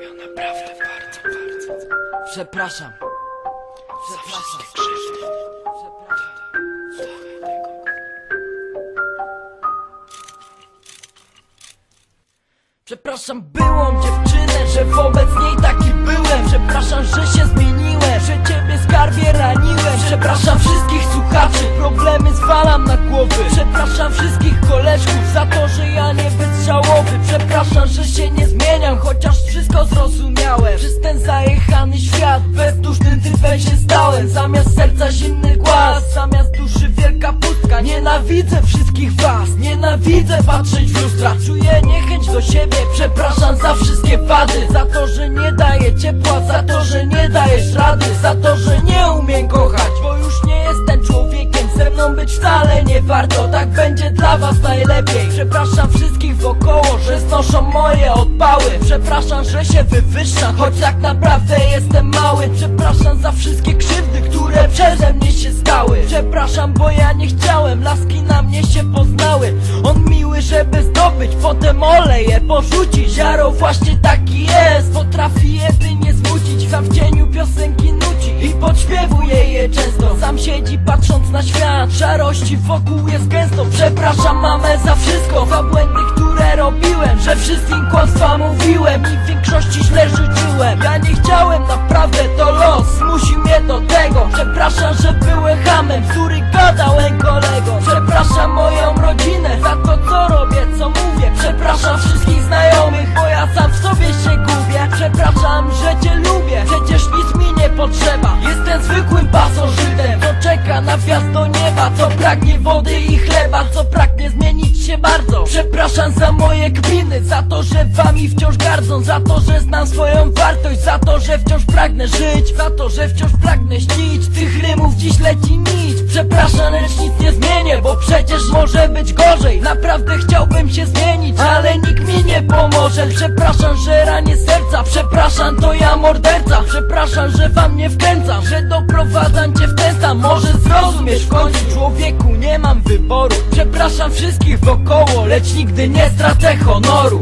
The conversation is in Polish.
Ja naprawdę bardzo, bardzo Przepraszam. za Przepraszam. krzywdy. Przepraszam. Przepraszam byłą dziewczynę, że wobec niej taki byłem Przepraszam, że się zmieniłem, że ciebie skarbie raniłem Przepraszam wszystkich słuchaczy, problemy zwalam na głowy Przepraszam wszystkich koleżków za to, że ja nie bezżałowy Przepraszam, że się nie zmieniam, chociaż wszystko zrozumiałem. Przez ten zajechany świat, bezdusznym typem się stałem. Zamiast serca zimny głaz, zamiast duszy wielka pustka. Nienawidzę wszystkich was, nienawidzę patrzeć w lustra. Czuję niechęć do siebie, przepraszam za wszystkie wady. Za to, że nie daję ciepła, za to, że nie dajesz rady. Za to, Wcale nie warto, tak będzie dla was najlepiej. Przepraszam wszystkich wokoło, że znoszą moje odpały. Przepraszam, że się wywyższam, choć tak naprawdę jestem mały. Przepraszam za wszystkie krzywdy, które przeze mnie się stały. Przepraszam, bo ja nie chciałem, laski na mnie się poznały. On miły, żeby zdobyć, potem oleje porzucić. Ziaro właśnie taki jest, na świat, szarości wokół jest gęsto. Przepraszam mamę za wszystko, za błędy, które robiłem Że wszystkim kłamstwa mówiłem i w większości źle życzyłem. Ja nie chciałem, naprawdę to los. Zmusił mnie do tego. Przepraszam, że byłem hamem, który gadałem kolego. Przepraszam moją rodzinę za to co robię, co mówię pragnie wody i chleba, co pragnie zmienić się bardzo. Przepraszam za moje kpiny, za to, że wami wciąż gardzą Za to, że znam swoją wartość, za to, że wciąż pragnę żyć Za to, że wciąż pragnę śnić, tych rymów dziś leci nić. Przepraszam, lecz nic nie zmienię, bo przecież może być gorzej. Naprawdę chciałbym się zmienić, ale nikt mi nie pomoże. Przepraszam, że ranię serca, przepraszam, to ja morderca. Przepraszam, że wam nie wkręcam, że doprowadzam cię w ten stan Może zrozumiesz w końcu, człowieku, nie mam wyboru. Przepraszam wszystkich wokoło, lecz nigdy nie stracę honoru